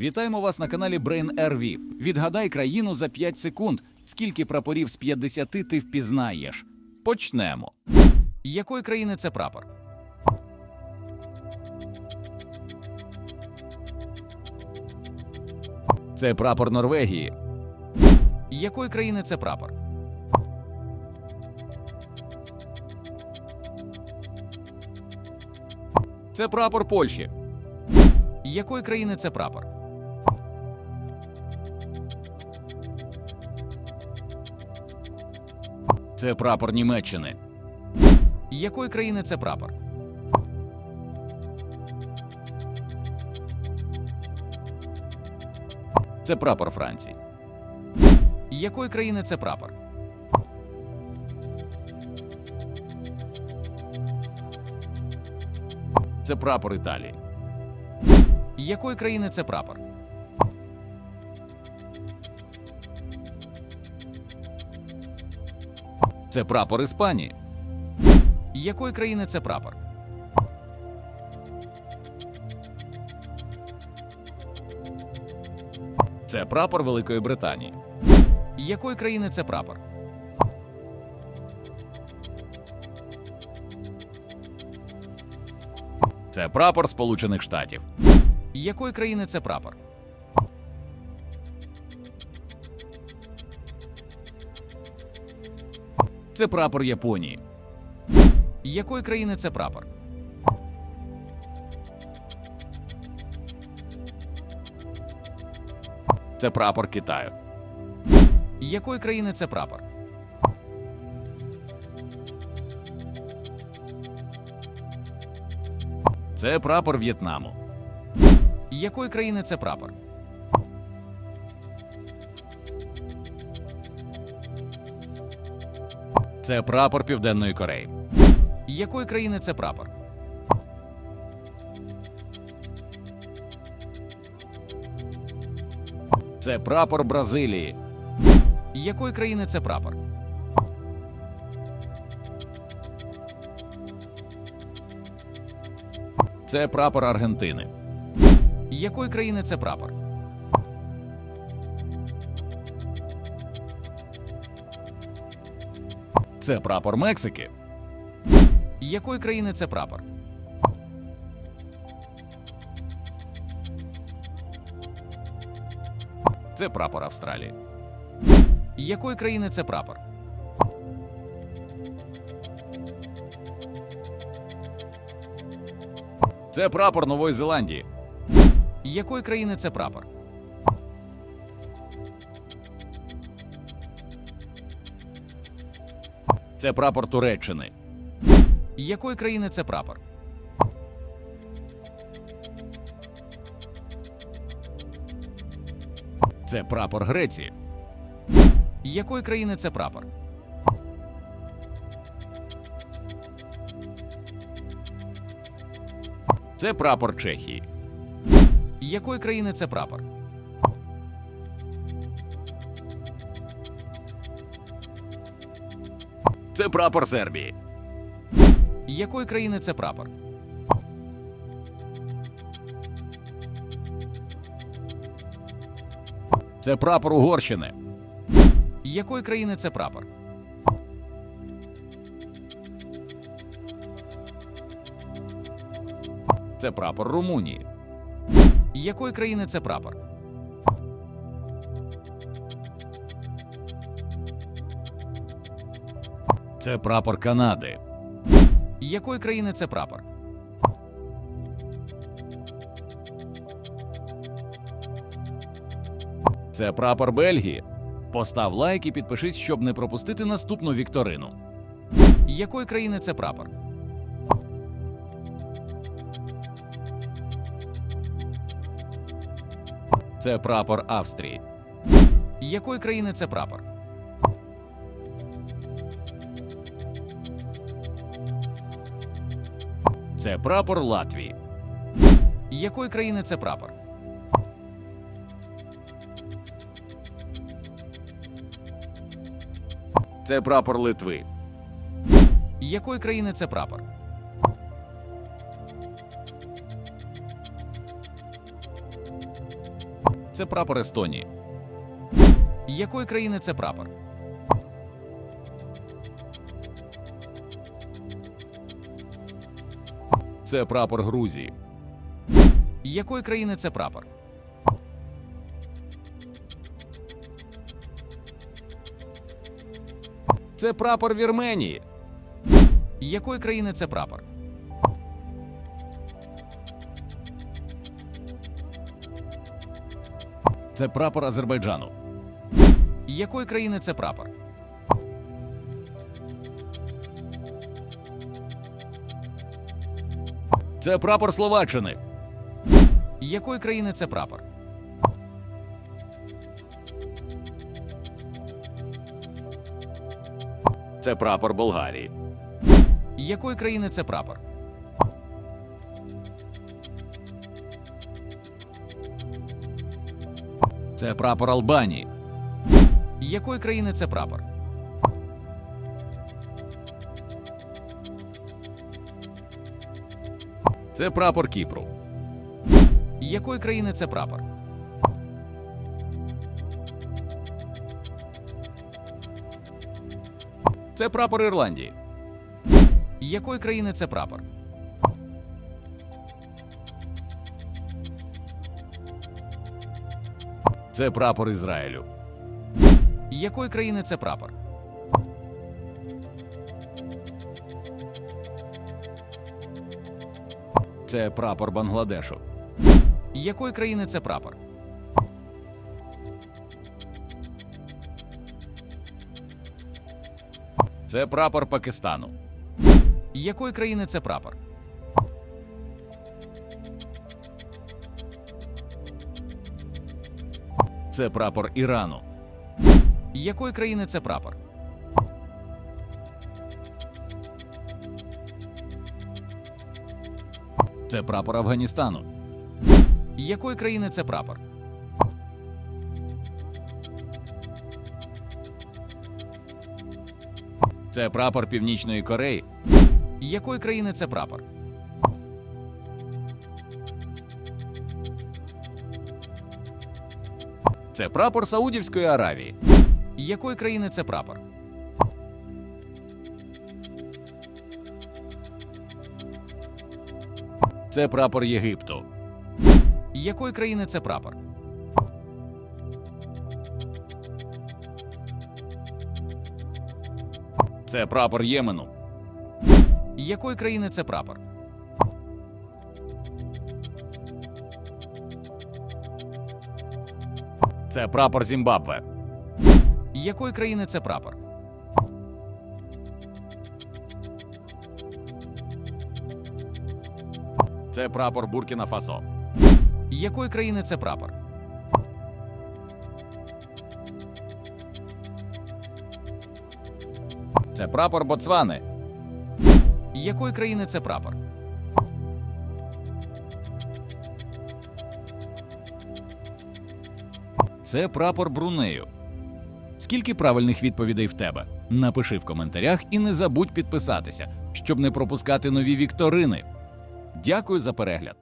Вітаємо вас на каналі Brain RV. Відгадай країну за 5 секунд. Скільки прапорів з 50 ти впізнаєш? Почнемо. Якої країни це прапор? Це прапор Норвегії. Якої країни це прапор? Це прапор Польщі. Якої країни це прапор? Це прапор Німеччини. Якої країни це прапор? Це прапор Франції. Якої країни це прапор? Це прапор Італії. Якої країни це прапор? Це прапор Іспанії. Якої країни це прапор? Це прапор Великої Британії. Якої країни це прапор? Це прапор Сполучених Штатів. Якої країни це прапор? Це прапор Японії. Якої країни це прапор? Це прапор Китаю. Якої країни це прапор? Це прапор В'єтнаму. Якої країни це прапор? Це прапор Південної Кореї. Якої країни це прапор? Це прапор Бразилії. Якої країни це прапор? Це прапор Аргентини. Якої країни це прапор? Це прапор Мексики. Якої країни це прапор? Це прапор Австралії. Якої країни це прапор? Це прапор Нової Зеландії. Якої країни це прапор? Це прапор Туреччини. Якої країни це прапор? Це прапор Греції. Якої країни це прапор? Це прапор Чехії. Якої країни це прапор? Це прапор Сербії. Якої країни це прапор? Це прапор Угорщини. Якої країни це прапор? Це прапор Румунії. Якої країни це прапор? Це прапор Канади. Якої країни це прапор? Це прапор Бельгії. Постав лайк і підпишись, щоб не пропустити наступну вікторину. Якої країни це прапор? Це прапор Австрії. Якої країни це прапор? Це прапор Латвії. Якої країни це прапор? Це прапор Литви. Якої країни це прапор? Це прапор Естонії. Якої країни це прапор? Це прапор Грузії. Якої країни це прапор? Це прапор Вірменії. Якої країни це прапор? Це прапор Азербайджану. Якої країни це прапор? Це прапор Словаччини. Якої країни це прапор? Це прапор Болгарії. Якої країни це прапор? Це прапор Албанії. Якої країни це прапор? Це прапор Кіпру. Якої країни це прапор? Це прапор Ірландії. Якої країни це прапор? Це прапор Ізраїлю. Якої країни це прапор? Це прапор Бангладешу. Якої країни це прапор? Це прапор Пакистану. Якої країни це прапор? Це прапор Ірану. Якої країни це прапор? Це прапор Афганістану. Якої країни це прапор? Це прапор Північної Кореї. Якої країни це прапор? Це прапор Саудівської Аравії. Якої країни це прапор? Це прапор Єгипту. Якої країни це прапор? Це прапор Ємену. Якої країни це прапор? Це прапор Зімбабве. Якої країни це прапор? Це прапор Буркіна Фасо. Якої країни це прапор? Це прапор Боцвани. Якої країни це прапор? Це прапор Брунею. Скільки правильних відповідей в тебе? Напиши в коментарях і не забудь підписатися, щоб не пропускати нові вікторини. Дякую за перегляд.